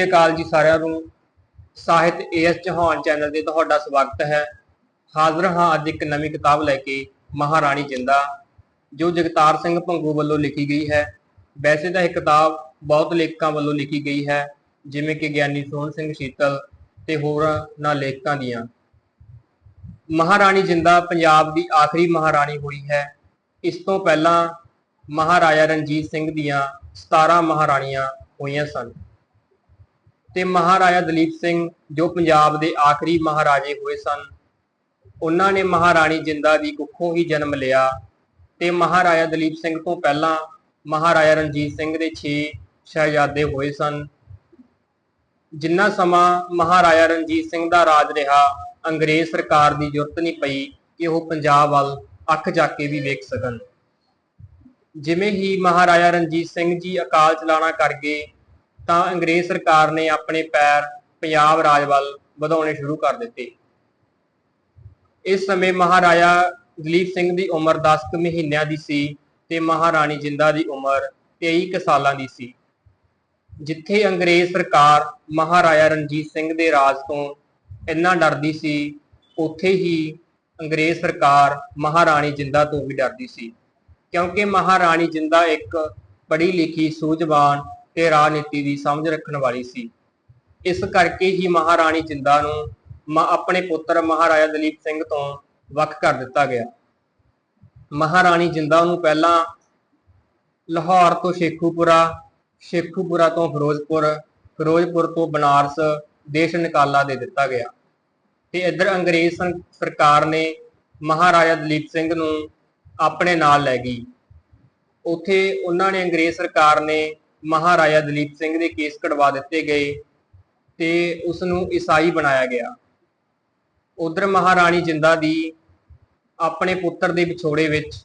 ਸਤਿ ਸ਼੍ਰੀ ਅਕਾਲ ਜੀ ਸਾਰਿਆਂ ਨੂੰ। ਸਾਹਿਤ ਏਐਸ ਚੌਹਾਨ ਚੈਨਲ ਤੇ ਤੁਹਾਡਾ ਸਵਾਗਤ ਹੈ। ਹਾਜ਼ਰ ਹਾਂ ਅੱਜ ਇੱਕ ਨਵੀਂ ਕਿਤਾਬ ਲੈ ਕੇ, ਮਹਾਰਾਣੀ ਜਿੰਦਾ, ਜੋ ਜਗਤਾਰ ਸਿੰਘ ਭੰਗੂ ਵੱਲੋਂ ਲਿਖੀ ਗਈ ਹੈ। ਵੈਸੇ ਤਾਂ ਇਹ ਕਿਤਾਬ ਬਹੁਤ ਲੇਖਕਾਂ ਵੱਲੋਂ ਲਿਖੀ ਗਈ ਹੈ, ਜਿਵੇਂ ਕਿ ਗਿਆਨੀ ਸੋਹਣ ਸਿੰਘ ਸ਼ੀਤਲ ਤੇ ਹੋਰਾਂ ਲੇਖਕਾਂ ਦੀਆਂ। ਮਹਾਰਾਣੀ ਜਿੰਦਾ ਪੰਜਾਬ ਦੀ ਆਖਰੀ ਮਹਾਰਾਣੀ ਹੋਈ ਹੈ। ਇਸ ਤੋਂ ਪਹਿਲਾਂ ਮਹਾਰਾਜਾ ਰਣਜੀਤ ਸਿੰਘ ਦੀਆਂ 17 ਮਹਾਰਾਣੀਆਂ ਹੋਈਆਂ ਸਨ। ਤੇ ਮਹਾਰਾਜਾ ਦਲੀਪ ਸਿੰਘ ਜੋ ਪੰਜਾਬ ਦੇ ਆਖਰੀ ਮਹਾਰਾਜੇ ਹੋਏ ਸਨ, ਉਹਨਾਂ ਨੇ ਮਹਾਰਾਣੀ ਜਿੰਦਾ ਦੀ ਕੁੱਖੋਂ ਹੀ ਜਨਮ ਲਿਆ ਤੇ ਮਹਾਰਾਜਾ ਦਲੀਪ ਸਿੰਘ ਤੋਂ ਪਹਿਲਾਂ ਮਹਾਰਾਜਾ ਰਣਜੀਤ ਸਿੰਘ ਦੇ 6 ਸ਼ਹਿਜ਼ਾਦੇ ਹੋਏ ਸਨ। ਜਿੰਨਾ ਸਮਾਂ ਮਹਾਰਾਜਾ ਰਣਜੀਤ ਸਿੰਘ ਦਾ ਰਾਜ ਰਿਹਾ, ਅੰਗਰੇਜ਼ ਸਰਕਾਰ ਦੀ ਜ਼ਰੂਰਤ ਨਹੀਂ ਪਈ ਕਿ ਉਹ ਪੰਜਾਬ ਵੱਲ ਅੱਖ ਜਾ ਕੇ ਵੀ ਵੇਖ ਸਕਣ। ਜਿਵੇਂ ਹੀ ਮਹਾਰਾਜਾ ਰਣਜੀਤ ਸਿੰਘ ਜੀ ਅਕਾਲ ਚਲਾਣਾ ਕਰ ਗਏ ਤਾਂ ਅੰਗਰੇਜ਼ ਸਰਕਾਰ ਨੇ ਆਪਣੇ ਪੈਰ ਪੰਜਾਬ ਰਾਜ ਵੱਲ ਵਧਾਉਣੇ ਸ਼ੁਰੂ ਕਰ ਦਿੱਤੇ। ਇਸ ਸਮੇਂ ਮਹਾਰਾਜਾ ਦਲੀਪ ਸਿੰਘ ਦੀ ਉਮਰ 10 ਕੁ ਮਹੀਨਿਆਂ ਦੀ ਸੀ ਤੇ ਮਹਾਰਾਣੀ ਜਿੰਦਾ ਦੀ ਉਮਰ 23 ਕੁ ਸਾਲਾਂ ਦੀ ਸੀ। ਜਿੱਥੇ ਅੰਗਰੇਜ਼ ਸਰਕਾਰ ਮਹਾਰਾਜਾ ਰਣਜੀਤ ਸਿੰਘ ਦੇ ਰਾਜ ਤੋਂ ਇੰਨਾ ਡਰਦੀ ਸੀ, ਉੱਥੇ ਹੀ ਅੰਗਰੇਜ਼ ਸਰਕਾਰ ਮਹਾਰਾਣੀ ਜਿੰਦਾ ਤੋਂ ਵੀ ਡਰਦੀ ਸੀ। ਕਿਉਂਕਿ ਮਹਾਰਾਣੀ ਜਿੰਦਾ ਇੱਕ ਪੜ੍ਹੀ ਲਿਖੀ ਸੂਝਵਾਨ ਤੇ ਰਾਜਨੀਤੀ ਦੀ ਸਮਝ ਰੱਖਣ ਵਾਲੀ ਸੀ। ਇਸ ਕਰਕੇ ਹੀ ਮਹਾਰਾਣੀ ਜਿੰਦਾ ਨੂੰ ਮ- ਆਪਣੇ ਪੁੱਤਰ ਮਹਾਰਾਜਾ ਦਲੀਪ ਸਿੰਘ ਤੋਂ ਵੱਖ ਕਰ ਦਿੱਤਾ ਗਿਆ। ਮਹਾਰਾਣੀ ਜਿੰਦਾ ਨੂੰ ਪਹਿਲਾਂ ਲਾਹੌਰ ਤੋਂ ਸ਼ੇਖੂਪੁਰਾ ਸ਼ੇਖੂਪੁਰਾ ਤੋਂ ਫਿਰੋਜ਼ਪੁਰ ਫਿਰੋਜ਼ਪੁਰ ਤੋਂ ਬਨਾਰਸ ਦੇਸ਼ ਨਿਕਾਲਾ ਦੇ ਦਿੱਤਾ ਗਿਆ। ਤੇ ਇੱਧਰ ਅੰਗਰੇਜ਼ ਸੰ- ਸਰਕਾਰ ਨੇ ਮਹਾਰਾਜਾ ਦਲੀਪ ਸਿੰਘ ਨੂੰ ਆਪਣੇ ਨਾਲ ਲੈ ਗਈ। ਉੱਥੇ ਉਹਨਾਂ ਨੇ ਅੰਗਰੇਜ਼ ਸਰਕਾਰ ਨੇ ਮਹਾਰਾਜਾ ਦਲੀਪ ਸਿੰਘ ਦੇ ਕੇਸ ਕਢਵਾ ਦਿੱਤੇ ਗਏ ਤੇ ਉਸ ਨੂੰ ਈਸਾਈ ਬਣਾਇਆ ਗਿਆ। ਉਧਰ ਮਹਾਰਾਣੀ ਜਿੰਦਾ ਦੀ ਆਪਣੇ ਪੁੱਤਰ ਦੇ ਵਿਛੋੜੇ ਵਿੱਚ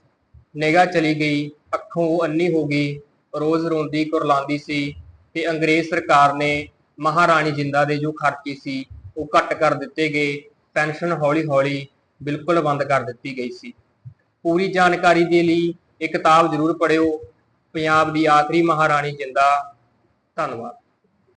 ਨਿਗਾਹ ਚਲੀ ਗਈ, ਅੱਖੋਂ ਉਹ ਅੰਨੀ ਹੋ ਗਈ, ਰੋਜ਼ ਰੋਂਦੀ ਕੁਰਲਾਉਂਦੀ ਸੀ ਤੇ ਅੰਗਰੇਜ਼ ਸਰਕਾਰ ਨੇ ਮਹਾਰਾਣੀ ਜਿੰਦਾ ਦੇ ਜੋ ਖਰਚੇ ਸੀ ਉਹ ਘੱਟ ਕਰ ਦਿੱਤੇ ਗਏ, ਪੈਨਸ਼ਨ ਹੌਲੀ-ਹੌਲੀ ਬਿਲਕੁਲ ਬੰਦ ਕਰ ਦਿੱਤੀ ਗਈ ਸੀ। ਪੂਰੀ ਜਾਣਕਾਰੀ ਦੇ ਲਈ ਇਹ ਕਿਤਾਬ ਜ਼ਰੂਰ ਪੜ੍ਹਿਓ ਪੰਜਾਬ ਦੀ ਆਖਰੀ ਮਹਾਰਾਣੀ ਜਿੰਦਾ ਧੰਨਵਾਦ।